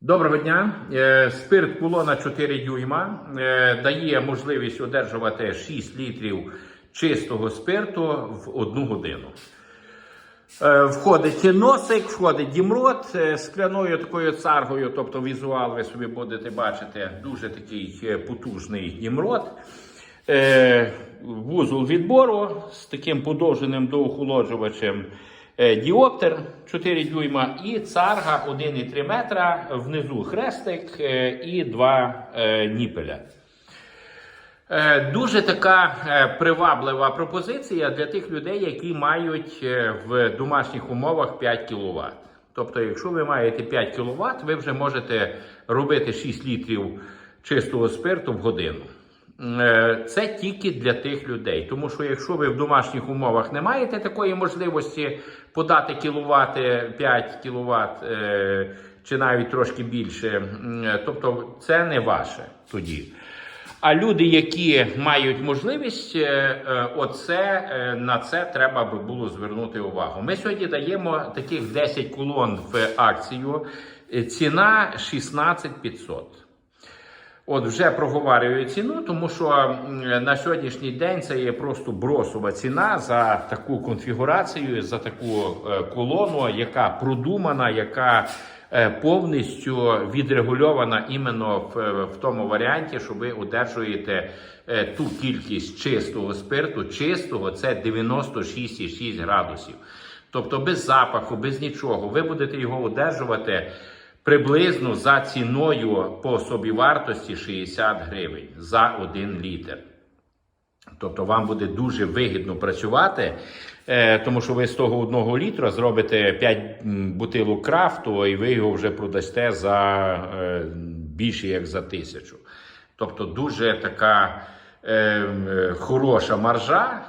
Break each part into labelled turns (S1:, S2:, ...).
S1: Доброго дня. Е, Спирт колона 4 дюйма е, дає можливість одержувати 6 літрів чистого спирту в одну годину. Е, Входить носик, входить дімрот скляною такою царгою, тобто візуал ви собі будете бачити дуже такий потужний дімрот. Вузол відбору з таким подовженим доохолоджувачем діоптер 4 дюйма і царга 1,3 метра, внизу хрестик е, і два е, ніпеля. Е, Дуже така е, приваблива пропозиція для тих людей, які мають е, в домашніх умовах 5 кВт. Тобто, якщо ви маєте 5 кВт, ви вже можете робити 6 літрів чистого спирту в годину. Е, Це тільки для тих людей. Тому що якщо ви в домашніх умовах не маєте такої можливості подати кіловат, 5 кВт е, чи навіть трошки більше, е, тобто це не ваше тоді. А люди, які мають можливість, е, е, оце е, на це треба би було звернути увагу. Ми сьогодні даємо таких 10 колон в акцію. Е, Ціна 16 500. От вже проговорюю ціну, тому що на сьогоднішній день це є просто бросова ціна за таку конфігурацію, за таку е, колону, яка продумана, яка е, повністю відрегульована іменно в, в тому варіанті, що ви одержуєте е, ту кількість чистого спирту. Чистого це 96,6 градусів. Тобто без запаху, без нічого. Ви будете його одержувати приблизно за ціною по собівартості 60 гривень за 1 літр. Тобто вам буде дуже вигідно працювати, е, тому що ви з того одного літра зробите 5 м, бутилок крафту, і ви його вже продасте за е, більше як за тисячу. Тобто дуже така е, е, хороша маржа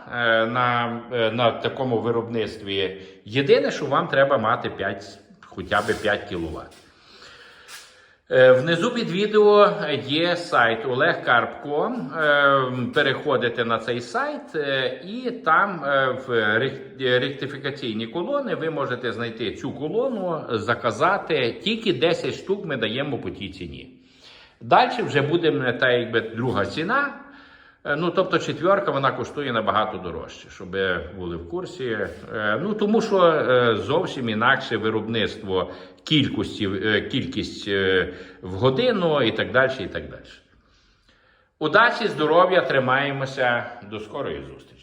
S1: на, на такому виробництві. Єдине, що вам треба мати 5, хоча б 5 кВт. Е, Внизу під відео є сайт Олег Карпко. Е, Переходите на цей сайт, е, і там в ректифікаційні колони ви можете знайти цю колону, заказати. Тільки 10 штук ми даємо по тій ціні. Далі вже буде та якби друга ціна. Е, Ну, тобто четверка вона коштує набагато дорожче, щоб були в курсі. Е, Ну тому що е, зовсім інакше виробництво кількості, кількість в годину і так далі. і так далі. Удачі, здоров'я, тримаємося. До скорої зустрічі.